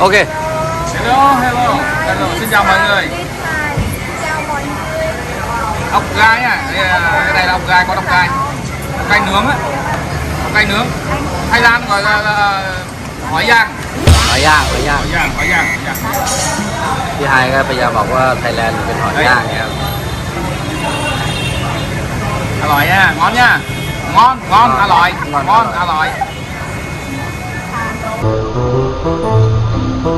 Ok. Hello, hello, hello. Xin chào mọi người. Ốc gai à, đây là, cái này là ốc gai, có ốc gai. Ốc gai nướng á. Ốc gai nướng. Thái Lan gọi là, là hỏi giang. Hỏi giang, hỏi giang. Hỏi giang, hỏi giang. Thứ hai cái bây giờ bảo qua Thái Lan bên hỏi giang nha. Aloy nha, ngon nha. Ngon, ngon, aloy, ngon, aloy. เท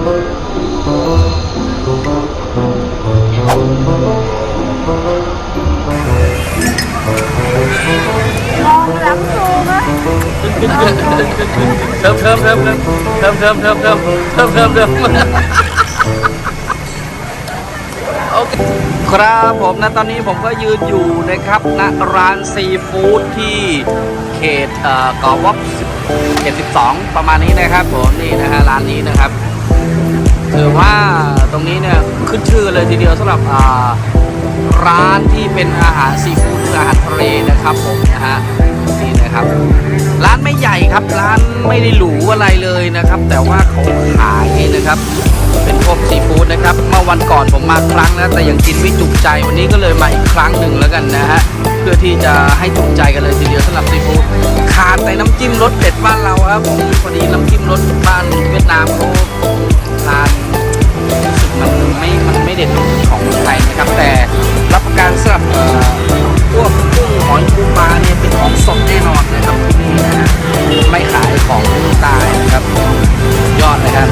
ิมเทิมเทิมเทิมเทิมเทิมเทิมเทิมเทิมเทิมโอเคครับผมนะตอนนี้ผมก็ยืนอยู่นะครับณร้านซีฟู้ดที่เขตเอ่อกอวับเขต12 ประมาณนี้นะครับผมนี่นะฮะร้านนี้นะครับ ถือว่าตรงนี้เนี่ยขึ้นชื่อเลยทีเดียวสำหรับร้านที่เป็นอาหารซีฟู้ดหรืออาหารทะเลนะครับผมนะฮะนี่นะครับ ร้านไม่ใหญ่ครับร้านไม่ได้หรูอะไรเลยนะครับ แต่ว่าเขาขายนะครับ เป็นพวกซีฟู้ดนะครับ เมื่อวันก่อนผมมาครั้งแล้วแต่ยังกินไม่จุใจวันนี้ก็เลยมาอีกครั้งหนึ่งแล้วกันนะฮะเพื่อที่จะให้จุใจกันเลยทีเดียวสำหรับซีฟู้ดขาดแต่น้ำจิ้มรสเด็ดบ้านเราครับผมพอดีน้ำจิ้มรสบ้านเวียดนามเขาทาน เด็ดของเมืองไทยนะครับ แต่รับประกันสำหรับพวกกุ้งหอยปูปลาเนี่ยเป็นของสดแน่นอนนะครับที่นี่นะฮะไม่ขายของตายนะครับยอดเลยครับ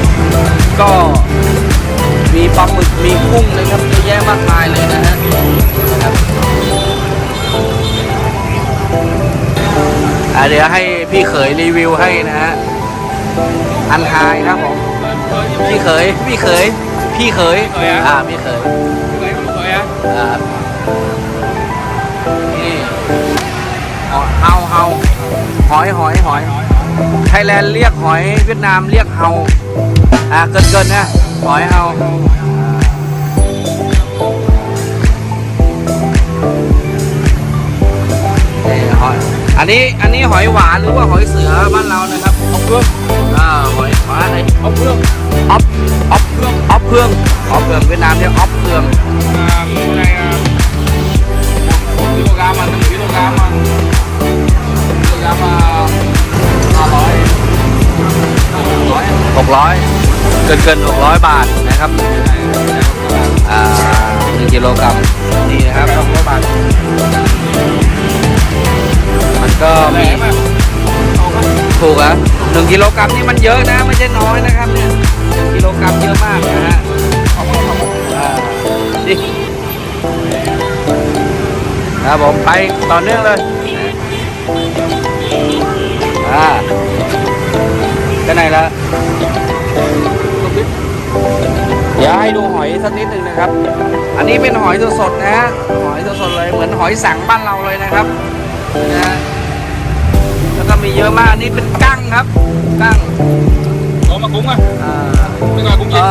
ก็มีปลาหมึกมีกุ้งนะครับเยอะแยะมากมายเลยนะฮะอะเดี๋ยวให้พี่เขยรีวิวให้นะฮะอันไฮครับผมพี่เขยพี่เขย พี่เขยเขยอะ อ่าพี่เขย Người không người á. อ่านี่หอยเฮาเฮาหอยหอยหอยไทยแลนด์เรียกหอยเวียดนามเรียกเฮาอ่าเกินเกินๆนะหอยเฮานี่หอยอันนี้อันนี้หอยหวานหรือว่าหอยเสือบ้านเรานะครับ Ốc hương, อ่าหอยาอะไออฟเครื่องออฟออฟเครื่องออฟเครื่องออฟเครื่องเวียดนามเรียกออฟเครื่องหนึ่ะกิโลกรัมมันกิโลกรัมมันกิโลกรัมมาร้อยหกร้อยเกินเกินหกร้อยบาทนะครับอ่าหนึ่งกิโลกรัมนี่นะครับหกร้อยบาทมันก็มีถูกอะ หนึ่งกิโลกรัมนี่มันเยอะนะ ไม่ใช่น้อยนะครับเนี่ยหนึ่งกิโลกรัมเยอะมากนะฮะดิครับผมไปต่อเนื่องเลยอ่าไปไหนละเดี๋ยวให้ดูหอยสักนิดหนึ่งนะครับ อันนี้เป็นหอยสดๆนะฮะ หอยสดๆเลย เหมือนหอยสังบ้านเราเลยนะครับ นะฮะแล้วก็มีเยอะมาก อันนี่เป็น ครับกั้ง Có mà cúng à? อ่า Cái gọi cúng เอ gì? อ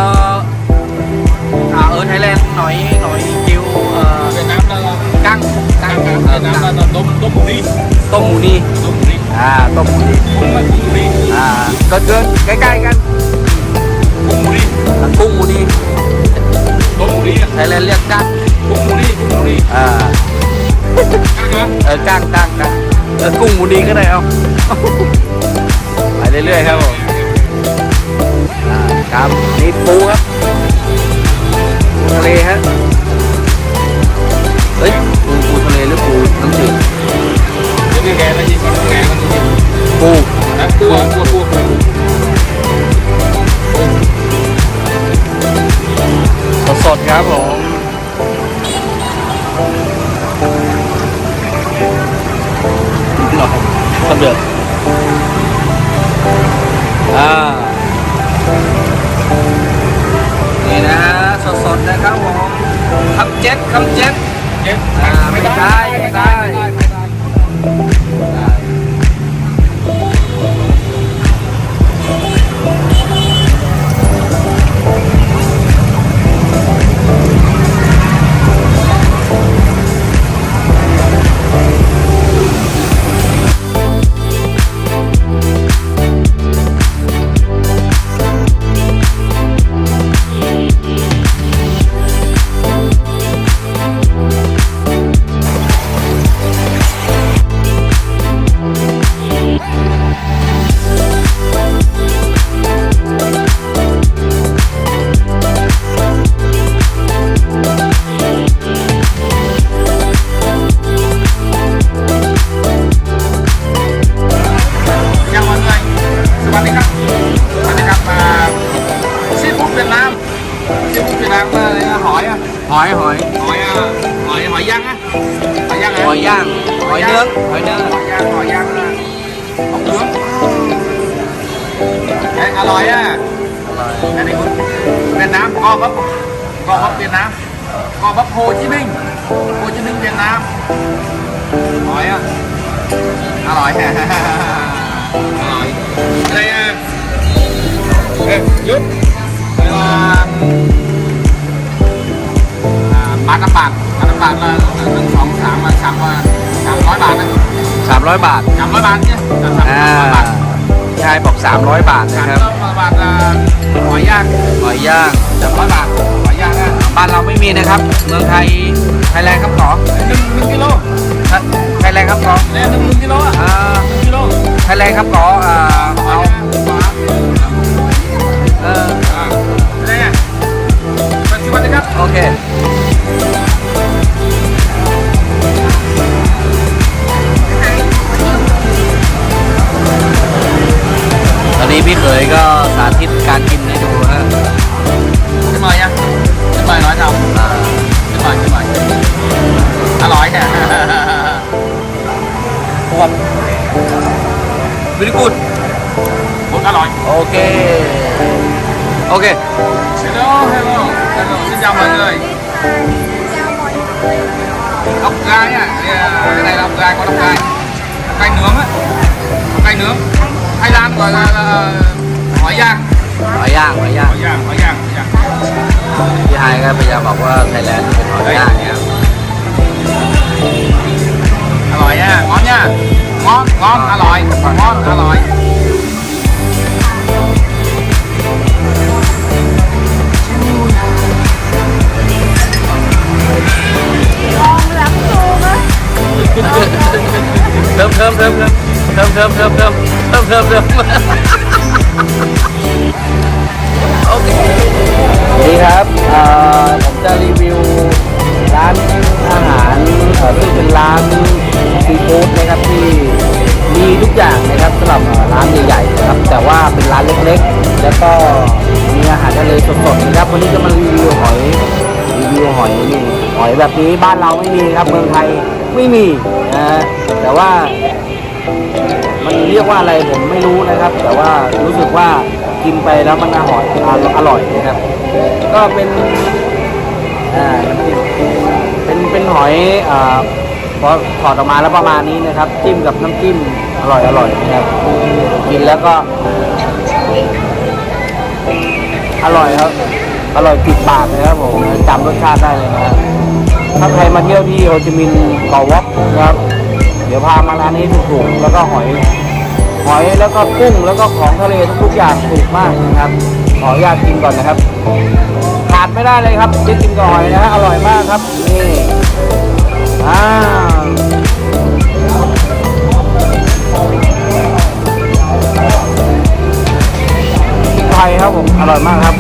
อ่าเออไทยแลนด์หน่อยหน่อยจิวเอ่อ Việt Nam là กั้งกั้ง Việt เออ Nam กั้ง là tôm tôm hù đi ต้มหมูนี่ tôm hù đi อ่าต้มหมูนี่ cúng là cúng hù đi อ่าเกินเกินใกล้ๆกัน cúng hù đi อะกุ้งหมูนี่ tôm hù đi ไทยแลนด์เรียกกั้ง cúng hù đi cúng hù đi อ่า Căng hả? เออกั้งกั้งกั้งเออกุ้งหมูนี่ก็ได้เอาไป เรื่อยๆครับผมอ่าครับนี่ปูครับปูทะเลฮะเฮ้ยปูปูทะเลหรือปูน้ำจืด Cái cái ghè là gì? Con ghè con gì? ปู Đấy, cua cua cua สดๆครับผมหน่อยสำเร็จ อ่านี่นะฮะสดๆนะครับผมคำเจ็ดคำเจ็ด Chết. À, mấy cái, mấy cái. mấy cái. หอยหอยหอยหอยหอยย่างอะหอยย่างหอยย่างหอยเนื้อหอยเนื้อหอยย่างหอยย่างนะหอยเนื้อเฮ้อร่อยอะอันนี้คุณเป็นน้ำกอบับกอบับเป็นน้ำกอบับโฮจิมิงโฮจิมิงเป็นน้ำหอยอะอร่อยอร่อยอะไรอะเอ๊ยยุบไปลา บาทละบาทบาทละบาทละหนึ่งสองสามมาสามมาสามร้อยบาทนะสามร้อยบาทสามร้อยบาทเนี่ยสามอ่าร้อยบาทชายบอกสามร้อยบาทสานะมครับร้อยบาทอ่าหอยย่างหอยย่างสามร้อยบาทหอยย่างนะบ้านเราไม่มีนะครับ เมืองไทยไทยแลนด์ครับขอหนึ่งหนึ่งกิโลไทยแลนด์ครับขอเนี่ยหนึ่งหนึ่งกิโลอะอ่าหนึ่งกิโลไทยแลนด์ครับขออ่าหอยเอาย่างขวาเออ อ่าอะไรอะปัจจุบันนะครับ โอเค นี้พี่เขยก็สาธิตการกินให้ดูนะขึ้นมายังขึ้นมาน้อยจังขึ้นมาขึ้นมาอร่อยเนี่ยปวดวิริกุดปวดอร่อย โอเค โอเค hello hello hello xin chào mọi người ốc gai à cái กไก่ก้อน có ốc gai gai nướng á gai nướng ไอ้ร้านก่อนหอยย่างหอยย่างหอยย่างอยย่างหอยย่างหอยย่าง พี่ไฮก็พยายามบอกว่าไทยแลนด์เป็นหอยย่างเนี่ย เพิ่มเพิ่มเพิ่มโอเคสวัสดีครับผมจะรีวิวร้านอาหารเอ่อซึ่งเป็นร้านซีฟู้ดนะครับที่มีทุกอย่างนะครับสำหรับร้านใหญ่ๆนะครับ แต่ว่าเป็นร้านเล็กๆ แล้วก็มีอาหารทะเลสดๆนะครับวันนี้จะมารีวิวหอยรีวิวหอยนี่หอยแบบนี้บ้านเราไม่มีครับเมืองไทยไม่มีนะแต่ว่า เรียกว่าอะไรผมไม่รู้นะครับ แต่ว่ารู้สึกว่ากินไปแล้วมันอร่อยอร่อยนะครับ ก็เป็นอ่าน้ำจิ้มเป็นเป็นหอยอ่าพอถอดออกมาแล้วประมาณนี้นะครับ จิ้มกับน้ำจิ้มอร่อยอร่อยนะครับกินแล้วก็ อร่อยครับ อร่อยติดปากเลยครับผมจำรสชาติได้เลยนะครับถ้าใครมาเที่ยวที่โฮจิมินห์เกาะวอกนะครับ เดี๋ยวพามาร้านนี้ถูกๆแล้วก็หอย หอยแล้วก็กุ้งแล้วก็ของทะเลทุกๆอย่างถูกมากนะครับ ขออนุญาตกินก่อนนะครับขาดไม่ได้เลยครับได้กินกับหอยนะฮะอร่อยมากครับนี่อ่าไทยครับผมอร่อยมากครับ